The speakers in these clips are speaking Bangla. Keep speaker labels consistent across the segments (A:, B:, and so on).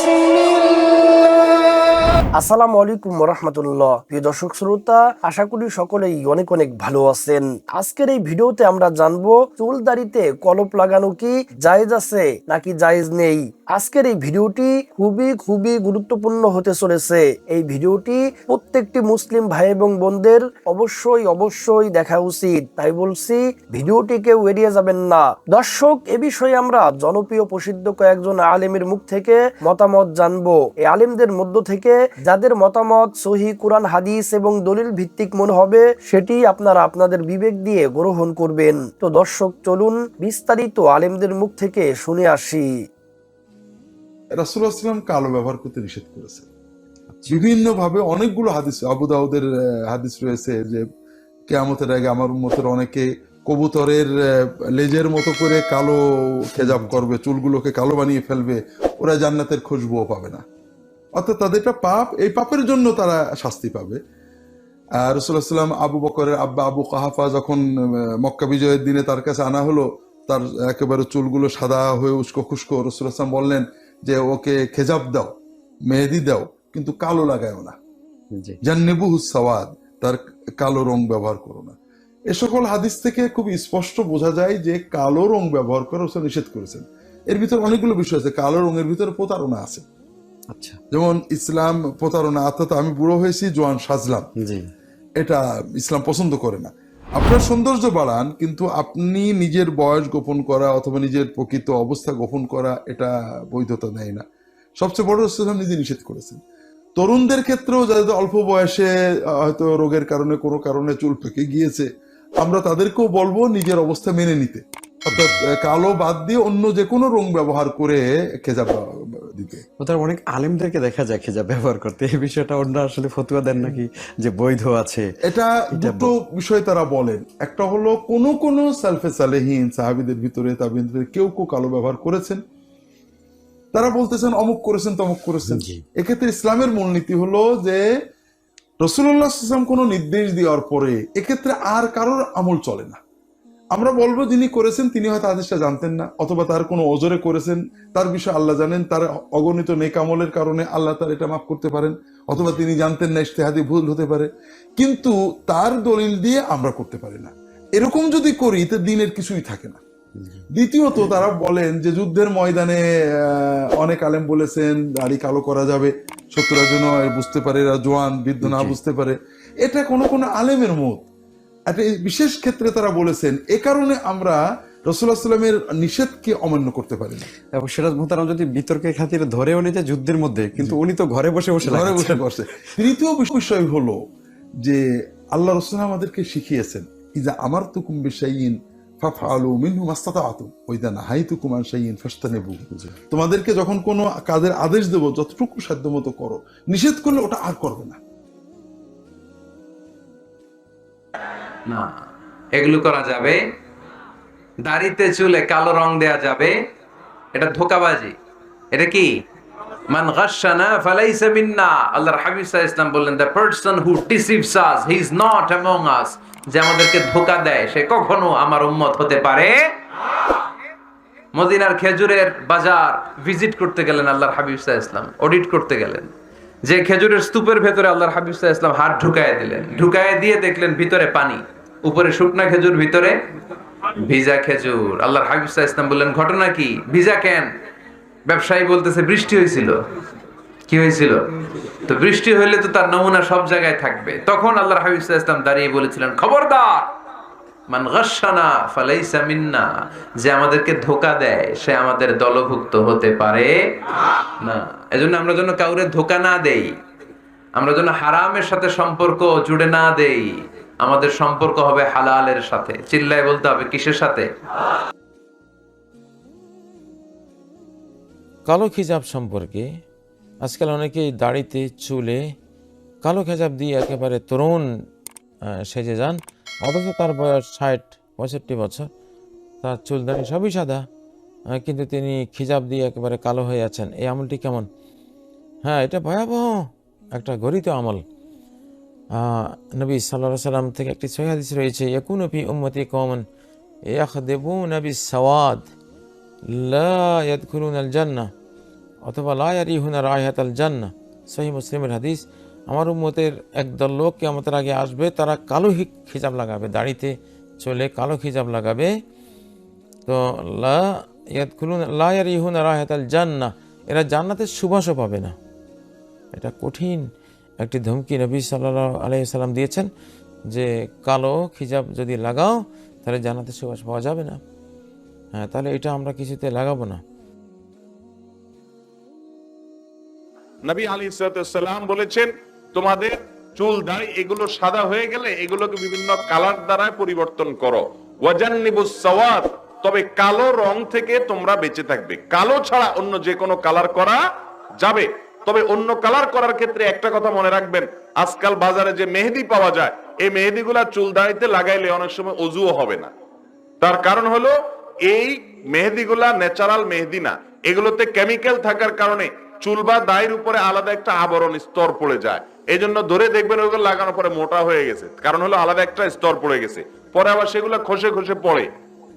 A: see. আসসালামু আলাইকুম রহমতুল্লাহ প্রিয় দর্শক শ্রোতা, আশা করি সকলেই অনেক অনেক ভালো আছেন। আজকের এই ভিডিওতে আমরা জানব চুল দাড়িতে কলপ লাগানো কি, জায়েজ আছে নাকি জায়েজ নেই? আজকের এই ভিডিওটি খুবই খুবই গুরুত্বপূর্ণ হতে চলেছে। এই ভিডিওটি প্রত্যেকটি মুসলিম ভাই এবং বোনদের অবশ্যই অবশ্যই দেখা উচিত। তাই বলছি, ভিডিওটি কেউ এড়িয়ে যাবেন না। দর্শক, এ বিষয়ে আমরা জনপ্রিয়, প্রসিদ্ধ কয়েকজন আলেমের মুখ থেকে মতামত জানব। এই আলেমদের মধ্য থেকে যাদের মতামত, সহি কোরআন, হাদিস এবং দলিল ভিত্তিক মনে হবে, সেটি আপনারা আপনাদের বিবেক দিয়ে গ্রহণ করবেন। তো দর্শক, চলুন বিস্তারিত আলেমদের মুখ থেকে শুনে আসি।
B: রাসুল্লাহ সাল্লাম কালো ব্যবহার করতে নিষেধ করেছে। বিভিন্ন ভাবে অনেকগুলো হাদিস আবু দাউদের হাদিস রয়েছে যে, কেয়ামতের আগে আমার মতের অনেকে কবুতরের লেজের মতো করে কালো খেজাব করবে, চুলগুলোকে কালো বানিয়ে ফেলবে, ওরা জান্নাতের খুশবুও পাবে না। অর্থাৎ তাদের একটা পাপ এই পাপের জন্য তারা শাস্তি পাবে। আর রসুল্লাহ সাল্লাম আবু বকরের আব্বা আবু কাহাফা যখন মক্কা বিজয়ের দিনে তার কাছে আনা হলো তার একেবারে চুলগুলো সাদা হয়ে উস্কো খুস্কো সাল্লাম বললেন যে ওকে খেজাব দাও মেহেদি দাও কিন্তু কালো লাগায়ও না। জান্নেবু সাওয়াদ তার কালো রং ব্যবহার করো না। এ সকল হাদিস থেকে খুব স্পষ্ট বোঝা যায় যে কালো রং ব্যবহার করা রসুল নিষেধ করেছেন। এর ভিতরে অনেকগুলো বিষয় আছে কালো রঙের ভিতরে প্রতারণা আছে।
C: আচ্ছা।
B: যেমন ইসলাম প্রতারণা অর্থাৎ আমি বুড়ো হয়েছি জোয়ান সাজলাম। এটা ইসলাম পছন্দ করে না। আপনার সৌন্দর্য বাড়ান কিন্তু আপনি নিজের বয়স গোপন করা অথবা নিজের প্রকৃত অবস্থা গোপন করা এটা বৈধতা দেয় না। সবচেয়ে বড় ইসলাম নিজে নিষেধ করেছেন। তরুণদের ক্ষেত্রেও যাদের অল্প বয়সে হয়তো রোগের কারণে কোনো কারণে চুল পেকে গিয়েছে আমরা তাদেরকেও বলব নিজের অবস্থা মেনে নিতে। অর্থাৎ কালো বাদ দিয়ে অন্য যে কোনো রং ব্যবহার করে খেজা
C: ওদের অনেক আলেমদেরকে দেখা যায় খেজা ব্যবহার করতে। এই বিষয়টা আসলে ফতুয়া দেন নাকি যে বৈধ আছে?
B: এটা দুটো বিষয় তারা বলেন। একটা হলো কোন কোন সালফে সালেহীন সাহাবিদের ভিতরে তাবিনদের কেউ কেউ কালো ব্যবহার করেছেন। তারা বলতেছেন অমুক করেছেন তমুক করেছেন। এক্ষেত্রে ইসলামের মূলনীতি হলো যে রসুল্লাহ ইসলাম কোনো নির্দেশ দেওয়ার পরে এক্ষেত্রে আর কারোর আমল চলে না। আমরা বলব যিনি করেছেন তিনি হয়তো আদেশটা জানতেন না অথবা তার কোনো ওজরে করেছেন তার বিষয়ে আল্লাহ জানেন তার অগণিত নেক আমলের কারণে আল্লাহ তার এটা মাফ করতে পারেন অথবা তিনি জানতেন না ইশতেহাদি ভুল হতে পারে। কিন্তু তার দলিল দিয়ে আমরা করতে পারি না। এরকম যদি করি তো দিনের কিছুই থাকে না। দ্বিতীয়ত তারা বলেন যে যুদ্ধের ময়দানে আহ, অনেক আলেম বলেছেন দাড়ি কালো করা যাবে শত্রুরা যেন বুঝতে পারে এরা জোয়ান বৃদ্ধ না বুঝতে পারে। এটা কোনো কোনো আলেমের মত। একটা বিশেষ ক্ষেত্রে তারা বলেছেন এ কারণে আমরা রসুল্লাহ সাল্লামের নিষেধকে অমান্য করতে পারি না।
C: এবং সিরাজ মোহতারাম যদি বিতর্কের খাতিরে ধরেও নিতে যুদ্ধের মধ্যে কিন্তু উনি তো ঘরে বসে বসে
B: ঘরে বসে। বসে। তৃতীয় বিষয় হলো যে আল্লাহ রসুল আমাদেরকে শিখিয়েছেন ইজা আমার তুকুম বিশাইন ফাফআলু মিনহু মাস্তাতাআতুম ওয়া ইদা নাহাইতুকুম আন শাইইন ফাজতানিবু।
C: জি।
B: তোমাদেরকে যখন কোনো কাজের আদেশ দেব যতটুকু সাধ্যমতো করো। নিষেধ করলে ওটা আর করবে না।
D: না। এগুলো করা যাবে। দাড়িতে চুলে কালো রং দেয়া যাবে। এটা ধোকাবাজি। এটা কি? আল্লাহর ইসলাম হু নট অ্যামং আস যে আমাদেরকে ধোকা দেয়, সে কখনো আমার হতে পারে মদিনার খেজুরের বাজার ভিজিট করতে গেলেন ইসলাম অডিট করতে গেলেন। যে খেজুরের স্তূপের ভেতরে আল্লাহর হাবিব ইসলাম হাত ঢুকায় দিলেন। ঢুকায় দিয়ে দেখলেন ভিতরে পানি। উপরে শুকনা খেজুর, ভিতরে ভিজা খেজুর। আল্লাহর হাবিব ইসলাম বললেন, ঘটনা কি? ভিজা কেন? ব্যবসায়ী বলতেছে, বৃষ্টি হয়েছিল। কি হয়েছিল? তো বৃষ্টি হইলে তো তার নমুনা সব জায়গায় থাকবে। তখন আল্লাহর হাবিব ইসলাম দাঁড়িয়ে বলেছিলেন, খবরদার! মান মিন্না। যে আমাদেরকে ধোকা দেয়, সে আমাদের দলভুক্ত হতে পারে না। এজন্য আমরা যেন কাউরে ধোকা না দেই। আমরা যেন হারামের সাথে সম্পর্ক জুড়ে না দেই। আমাদের সম্পর্ক হবে হালালের সাথে। চিল্লায় বলতে হবে কিসের সাথে?
E: কালো খিজাব সম্পর্কে আজকাল অনেকেই দাড়িতে, চুলে কালো খেজাব দিয়ে একেবারে তরুণ সেজে যান। অথচ তার বয়স ষাট, পঁয়ষট্টি বছর। তার চুল দাড়ি সবই সাদা। কিন্তু তিনি খিজাব দিয়ে একেবারে কালো হয়ে আছেন। এই আমলটি কেমন? হ্যাঁ এটা ভয়াবহ একটা গরিত আমল। নবী সাল্লা সাল্লাম থেকে একটি সহিদিস রয়েছে, ইয়াকুন ফি উম্মতি কমন ইয়াখদেবুন বিস সাওয়াদ লা ইয়াদখুলুন আল জান্নাহ অথবা লায়ার ইহুনা রায়হাত আল জান্না সহি মুসলিমের হাদিস, আমার উম্মতের একদল লোক কেমতের আগে আসবে, তারা কালো খিজাব লাগাবে, দাড়িতে চলে কালো খিজাব লাগাবে। তো লা ইয়াদ খুলুন লায়ার ইহুনা রায়হাত আল জান্না এরা জান্নাতের সুবাসও পাবে না। এটা কঠিন একটি ধমকি নবী সাল্লাহ আলাইসাল্লাম দিয়েছেন যে, কালো খিজাব যদি লাগাও, তাহলে জানাতে সুবাস পাওয়া যাবে না। হ্যাঁ তাহলে এটা আমরা কিছুতে লাগাবো না।
F: নবী আলী সালাম বলেছেন, তোমাদের চুল দাড়ি এগুলো সাদা হয়ে গেলে এগুলোকে বিভিন্ন কালার দ্বারা পরিবর্তন করো। ওয়াজান্নিবুস সাওয়াত তবে কালো রং থেকে তোমরা বেঁচে থাকবে। কালো ছাড়া অন্য যে কোনো কালার করা যাবে। তবে অন্য কালার করার ক্ষেত্রে একটা কথা মনে রাখবেন, আজকাল বাজারে যে মেহেদি পাওয়া যায়, এই মেহেদিগুলা চুল দাড়িতে লাগাইলে অনেক সময় অজুও হবে না। তার কারণ হলো, এই মেহেদিগুলা ন্যাচারাল মেহেদি না। এগুলোতে কেমিক্যাল থাকার কারণে চুল বা দায়ের উপরে আলাদা একটা আবরণ স্তর পড়ে যায়। এই জন্য ধরে দেখবেন ওগুলো লাগানোর পরে মোটা হয়ে গেছে। কারণ হলো আলাদা একটা স্তর পড়ে গেছে। পরে আবার সেগুলো খসে খসে পড়ে।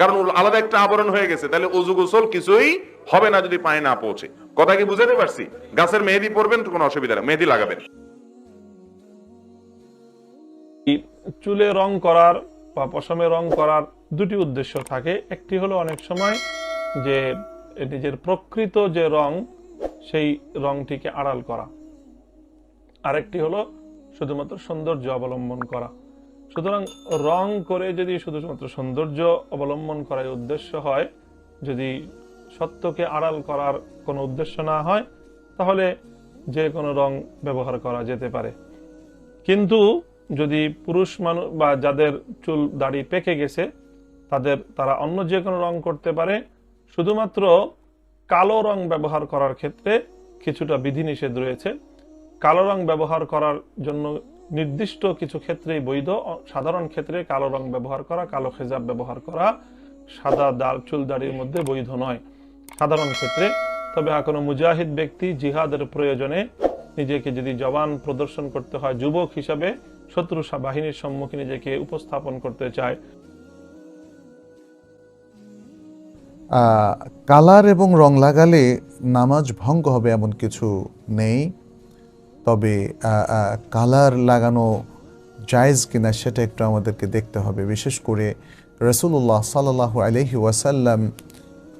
F: কারণ আলাদা একটা আবরণ হয়ে গেছে, তাহলে উজু গোসল কিছুই হবে না যদি পানি না পৌঁছে। কথা কি বুঝাতে পারছি? গাছের মেহেদি পরবেন কোনো অসুবিধা নেই, মেহেদি লাগাবেন।
G: চুলে রং করার বা পশমে রং করার দুটি উদ্দেশ্য থাকে। একটি হলো অনেক সময় যে নিজের প্রকৃত যে রং, সেই রংটিকে আড়াল করা। আরেকটি হলো শুধুমাত্র সৌন্দর্য অবলম্বন করা। সুতরাং রং করে যদি শুধুমাত্র সৌন্দর্য অবলম্বন করার উদ্দেশ্য হয়, যদি সত্যকে আড়াল করার কোনো উদ্দেশ্য না হয়, তাহলে যে কোনো রং ব্যবহার করা যেতে পারে। কিন্তু যদি পুরুষ মানুষ বা যাদের চুল দাড়ি পেকে গেছে, তাদের, তারা অন্য যে কোনো রং করতে পারে, শুধুমাত্র কালো রং ব্যবহার করার ক্ষেত্রে কিছুটা বিধিনিষেধ রয়েছে। কালো রং ব্যবহার করার জন্য নির্দিষ্ট কিছু ক্ষেত্রেই বৈধ। সাধারণ ক্ষেত্রে কালো রং ব্যবহার করা, কালো খেজাব ব্যবহার করা, সাদা দাড়, চুল দাড়ির মধ্যে বৈধ নয়। সাধারণ ক্ষেত্রে, তবে কোনো মুজাহিদ ব্যক্তি জিহাদের প্রয়োজনে নিজেকে যদি জবান প্রদর্শন করতে হয় যুবক হিসাবে, শত্রু বাহিনীর সম্মুখে নিজেকে উপস্থাপন করতে চায়।
H: কালার এবং রং লাগালে নামাজ ভঙ্গ হবে এমন কিছু নেই। তবে কালার লাগানো জায়েজ কিনা সেটা একটু আমাদেরকে দেখতে হবে। বিশেষ করে রসুল্লাহ সাল্লাহ আলহি ওয়াসাল্লাম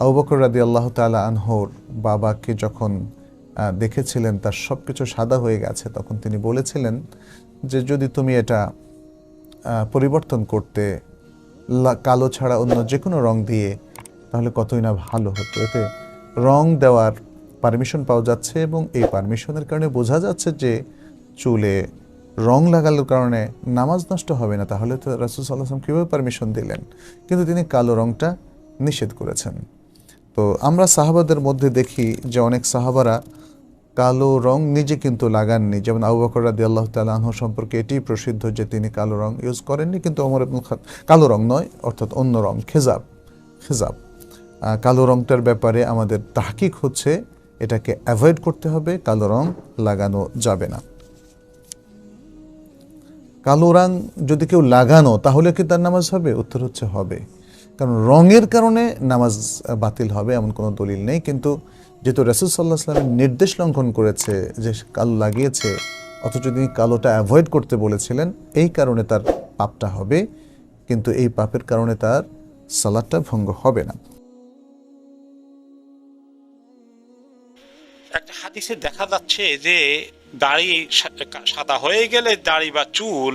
H: আবু বকর রাদি আল্লাহ তালা আনহর বাবাকে যখন দেখেছিলেন, তার সব কিছু সাদা হয়ে গেছে, তখন তিনি বলেছিলেন যে, যদি তুমি এটা পরিবর্তন করতে কালো ছাড়া অন্য যে কোনো রং দিয়ে, তাহলে কতই না ভালো হতো। এতে রং দেওয়ার পারমিশন পাওয়া যাচ্ছে এবং এই পারমিশনের কারণে বোঝা যাচ্ছে যে চুলে রং লাগানোর কারণে নামাজ নষ্ট হবে না, তাহলে তো রাসুল সাল্লাহাম কীভাবে পারমিশন দিলেন? কিন্তু তিনি কালো রংটা নিষেধ করেছেন। তো আমরা সাহাবাদের মধ্যে দেখি যে অনেক সাহাবারা কালো রং নিজে কিন্তু লাগাননি। যেমন আবু বকর রাদি আল্লাহ তালাহ সম্পর্কে এটি প্রসিদ্ধ যে তিনি কালো রং ইউজ করেননি, কিন্তু অমর খাত কালো রং নয়, অর্থাৎ অন্য রং, খেজাব খেজাব। কালো রংটার ব্যাপারে আমাদের তাহকিক হচ্ছে এটাকে অ্যাভয়েড করতে হবে, কালো রং লাগানো যাবে না। কালো রং যদি কেউ লাগানো, তাহলে কি তার নামাজ হবে? উত্তর হচ্ছে হবে। কারণ রঙের কারণে নামাজ বাতিল হবে, এমন কোনো দলিল নেই। কিন্তু যেহেতু রসুল সাল্লাহ সাল্লামের নির্দেশ লঙ্ঘন করেছে যে কালো লাগিয়েছে, অথচ তিনি কালোটা অ্যাভয়েড করতে বলেছিলেন, এই কারণে তার পাপটা হবে। কিন্তু এই পাপের কারণে তার সালাদটা ভঙ্গ হবে না।
I: একটা হাদিসে দেখা যাচ্ছে যে দাড়ি সাদা হয়ে গেলে দাড়ি বা চুল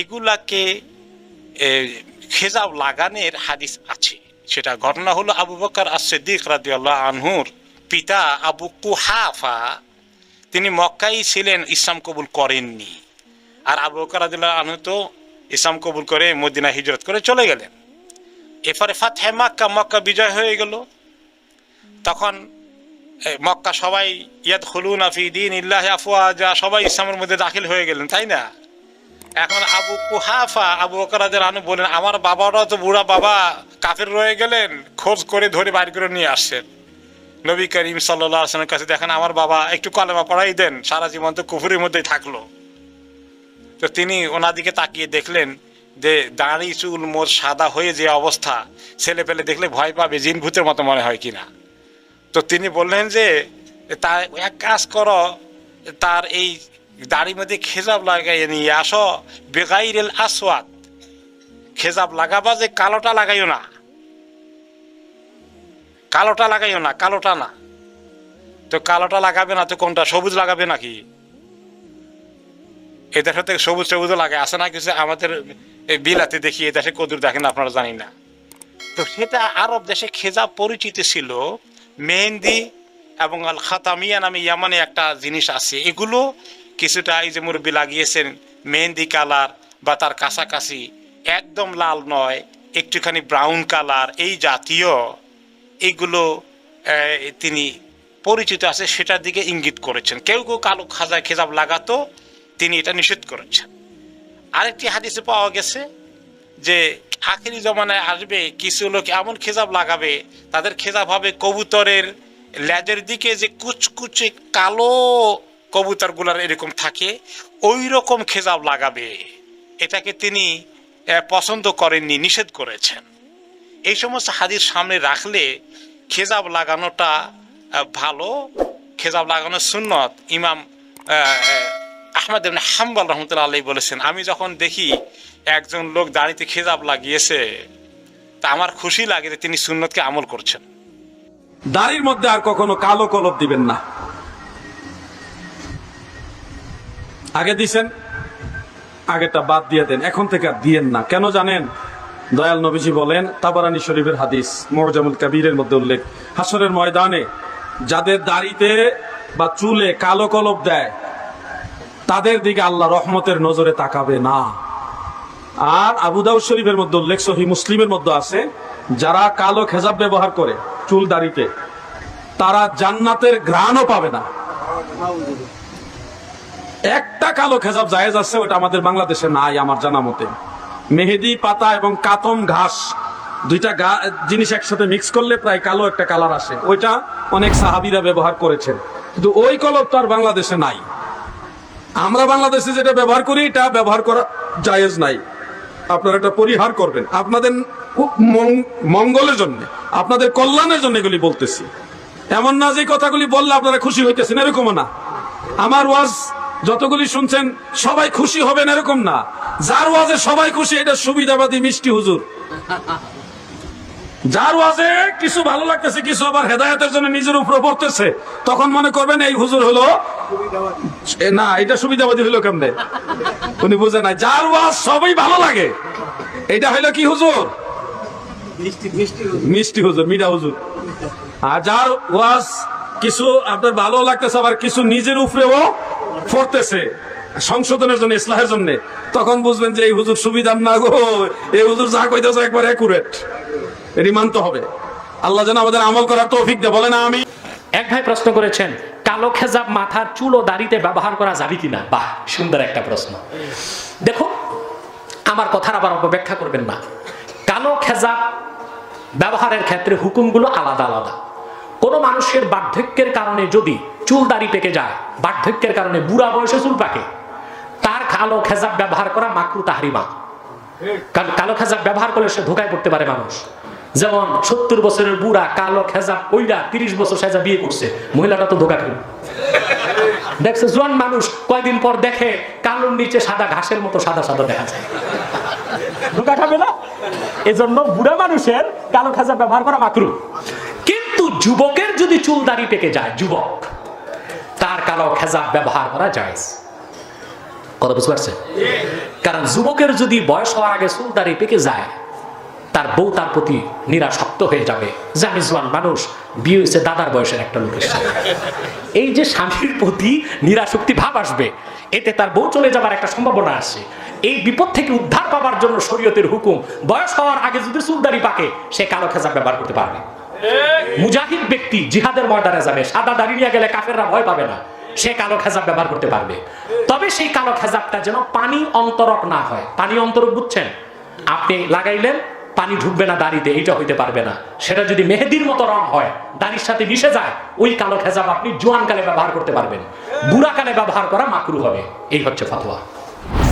I: এগুলাকে খেজাব লাগানের হাদিস আছে। সেটা ঘটনা হলো আবু বকর আস সিদ্দিক রাদিয়াল্লাহ আনহুর পিতা আবু কুহাফা, তিনি মক্কাই ছিলেন, ইসলাম কবুল করেননি। আর আবু বকর রাদিয়াল্লাহ আনহু তো ইসলাম কবুল করে মদিনা হিজরত করে চলে গেলেন। এরপরে ফাতহে মক্কা মক্কা বিজয় হয়ে গেল। তখন মক্কা সবাই ইয়াদ খুলুন আফি দিন ইল্লাহ আফওয়াজা, সবাই ইসলামের মধ্যে দাখিল হয়ে গেলেন, তাই না? এখন আবু কুহাফা, আবু বকরাদের আনু বলেন, আমার বাবারাও তো বুড়া বাবা কাফের রয়ে গেলেন, খোঁজ করে ধরে বাইর করে নিয়ে আসছেন। নবী করিম সাল্লাহ আসলামের কাছে দেখেন, আমার বাবা একটু কলেমা পড়াই দেন, সারা জীবন তো কুফুরের মধ্যেই থাকল। তো তিনি ওনার দিকে তাকিয়ে দেখলেন যে দাঁড়ি চুল মোর সাদা হয়ে যে অবস্থা ছেলে পেলে দেখলে ভয় পাবে, জিন ভূতের মতো মনে হয় কিনা। তো তিনি বললেন যে, তা এক কাজ করো, তার এই দাড়ির মধ্যে খেজাব লাগাইয়ে নিয়ে আসো, বেগাইরেল আসওয়াদ। খেজাব লাগাবা যে কালোটা লাগাইও না। কালোটা লাগাইও না, কালোটা না। তো কালোটা লাগাবে না তো কোনটা, সবুজ লাগাবে নাকি? এই দেশে সবুজ সবুজ লাগে আসে না কিছু? আমাদের বিলাতে দেখি এই দেশে কদুর দেখেন, আপনারা জানি না। তো সেটা আরব দেশে খেজাব পরিচিত ছিল। মেহেন্দি এবং আল খাতামিয়া নামে ইয়ামানে একটা জিনিস আছে। এগুলো কিছুটা এই যে মুরব্বী লাগিয়েছেন, মেহেন্দি কালার বা তার কাছাকাছি একদম লাল নয়, একটুখানি ব্রাউন কালার, এই জাতীয় এইগুলো তিনি পরিচিত আছে, সেটার দিকে ইঙ্গিত করেছেন। কেউ কেউ কালো খাজা খেজাব লাগাতো, তিনি এটা নিষেধ করেছেন। আরেকটি হাদিসে পাওয়া গেছে যে আখেরি জমানায় আসবে, কিছু লোক এমন খেজাব লাগাবে, তাদের খেজাব হবে কবুতরের লেজের দিকে যে কুচকুচে কালো কবুতরগুলার এরকম থাকে ওই রকম খেজাব লাগাবে। এটাকে তিনি পছন্দ করেননি, নিষেধ করেছেন। এই সমস্ত হাদিস সামনে রাখলে খেজাব লাগানোটা ভালো, খেজাব লাগানোর সুন্নত। ইমাম আহমদ হাম্বাল রহমতুল্লাহ আলাই বলেছেন, আমি যখন দেখি একজন লোক দাড়িতে খেজাব লাগিয়েছে, তা আমার খুশি লাগে যে তিনি সুন্নতকে আমল করছেন।
J: দাড়ির মধ্যে আর কখনো কালো কলপ দিবেন না। আগে দিছেন আগেটা বাদ দিয়ে দেন, এখন থেকে আর দিয়েন না। কেন জানেন? দয়াল নবীজি বলেন, তাবারানী শরীফের হাদিস, মোরজামুল কাবীরের মধ্যে উল্লেখ। হাসরের ময়দানে যাদের দাড়িতে বা চুলে কালো কলপ দেয় তাদের দিকে আল্লাহ রহমতের নজরে তাকাবে না। আর আবু দাউদ শরীফের মধ্যে উল্লেখ সহি মুসলিমের মধ্যে আছে, যারা কালো খেজাব ব্যবহার করে চুল দাড়িতে, তারা জান্নাতের ঘ্রাণও পাবে না। একটা কালো খেজাব জায়েজ আছে, ওটা আমাদের বাংলাদেশে নাই, আমার জানা মতে। মেহেদি, পাতা এবং কাতম ঘাস, দুইটা জিনিস একসাথে মিক্স করলে প্রায় কালো একটা কালার আসে। ওইটা অনেক সাহাবিরা ব্যবহার করেছেন। কিন্তু ওই কলব তো আর বাংলাদেশে নাই। আমরা বাংলাদেশে যেটা ব্যবহার করি, এটা ব্যবহার করা জায়েজ নাই। আপনারা এটা পরিহার করবেন। আপনাদের মঙ্গলের জন্য, আপনাদের কল্যাণের জন্য এগুলি বলতেছি। এমন না যে কথাগুলি বললে আপনারা খুশি হইতেছেন, এরকমও না। আমার ওয়াজ যতগুলি শুনছেন, সবাই খুশি হবেন, এরকম না। যার ওয়াজে সবাই খুশি, এটা সুবিধাবাদী মিষ্টি হুজুর। যার ওয়াজে কিছু ভালো লাগতেছে, কিছু আবার হেদায়তের জন্য নিজের উপরে পড়তেছে, তখন মনে করবেন এই হুজুর হলো না এটা সুবিধাবাদী হইল কেমনে? উনি বুঝে নাই। যার ওয়াজ সবই ভালো লাগে। এটা হইল কি হুজুর? মিষ্টি হুজুর। মিঠা হুজুর। আর যার ওয়াজ কিছু আপনার ভালো লাগতেছে আবার কিছু নিজের উপরেও পড়তেছে সংশোধনের জন্য ইসলাহের জন্য তখন বুঝবেন যে এই হুজুর সুবিধার না গো এই হুজুর যা কইতেছে একবার একুরেট এটি মানতে হবে। আল্লাহ যেন আমাদের আমল করার তৌফিক দে বলে না আমি
K: এক ভাই প্রশ্ন করেছেন কালো খেজাব মাথার চুল ও দাড়িতে ব্যবহার করা যাবে কিনা? বাহ, সুন্দর একটা প্রশ্ন। দেখো, আমার কথার আবার অপব্যাখ্যা করবেন না। কালো খেজাব ব্যবহারের ক্ষেত্রে হুকুমগুলো আলাদা আলাদা। কোনো মানুষের বার্ধক্যের কারণে যদি চুল দাড়ি পেকে যায়, বার্ধক্যের কারণে বুড়া বয়সে চুল পাকে, তার কালো খেজাব ব্যবহার করা মাকরু তাহরিমা। কারণ কালো খেজাব ব্যবহার করলে সে ধোকায় পড়তে পারে মানুষ। যেমন সত্তর বছরের বুড়া কালো খেজাব ওইরা তিরিশ বছর সাজা বিয়ে করছে। মহিলাটা তো ধোকা খেল। দেখছে জোয়ান মানুষ কয়দিন পর দেখে কালোর নিচে সাদা ঘাসের মতো সাদা সাদা দেখা যায়। ধোকা খাবে না? এজন্য বুড়া মানুষের কালো খেজা ব্যবহার করা মাকরু কিন্তু যুবকের যদি চুল দাড়ি পেকে যায় যুবক তার কালো খেজা ব্যবহার করা যায় কথা বুঝতে পারছে কারণ যুবকের যদি বয়স হওয়ার আগে চুল দাড়ি পেকে যায় তার বউ তার প্রতি নিরাসক্ত হয়ে যাবে। যে জোয়ান মানুষ, বিয়ে হয়েছে দাদার বয়সের একটা লোকের সাথে। এই যে স্বামীর প্রতি নিরাসক্তি ভাব আসবে, এতে তার বউ চলে যাবার একটা সম্ভাবনা আছে। এই বিপদ থেকে উদ্ধার পাবার জন্য শরীয়তের হুকুম, বয়স হওয়ার আগে যদি চুলদারি পাকে, সে কালো খেজা ব্যবহার করতে পারবে। মুজাহিদ ব্যক্তি জিহাদের ময়দানে যাবে, সাদা দাঁড়িয়ে নিয়ে গেলে কাফেররা ভয় পাবে না। সে কালো খেজাব ব্যবহার করতে পারবে। তবে সেই কালো খেজাবটা যেন পানি অন্তরক না হয়। পানি অন্তরক বুঝছেন? আপনি লাগাইলেন পানি ঢুকবে না দাড়িতে, এইটা হইতে পারবে না। সেটা যদি মেহেদির মতো রং হয়, দাড়ির সাথে মিশে যায়, ওই কালো খেজাব আপনি জোয়ান কালে ব্যবহার করতে পারবেন। বুড়া কালে ব্যবহার করা মাকরু হবে। এই হচ্ছে ফতোয়া।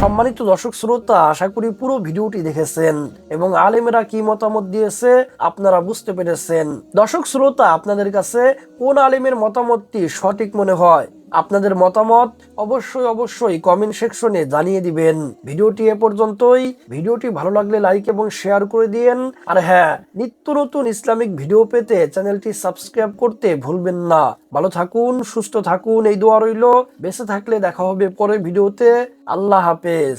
A: সম্মানিত দর্শক শ্রোতা, আশা করি পুরো ভিডিওটি দেখেছেন এবং আলেমেরা কি মতামত দিয়েছে আপনারা বুঝতে পেরেছেন। দর্শক শ্রোতা, আপনাদের কাছে কোন আলেমের মতামতটি সঠিক মনে হয়? আপনাদের মতামত অবশ্যই অবশ্যই কমেন্ট সেকশনে জানিয়ে দিবেন। ভিডিওটি এ পর্যন্তই। ভিডিওটি ভালো লাগলে লাইক এবং শেয়ার করে দিয়েন। আর হ্যাঁ নিত্য নতুন ইসলামিক ভিডিও পেতে চ্যানেলটি সাবস্ক্রাইব করতে ভুলবেন না। ভালো থাকুন, সুস্থ থাকুন, এই দোয়া রইল। বেঁচে থাকলে দেখা হবে পরের ভিডিওতে আল্লাহ হাফেজ।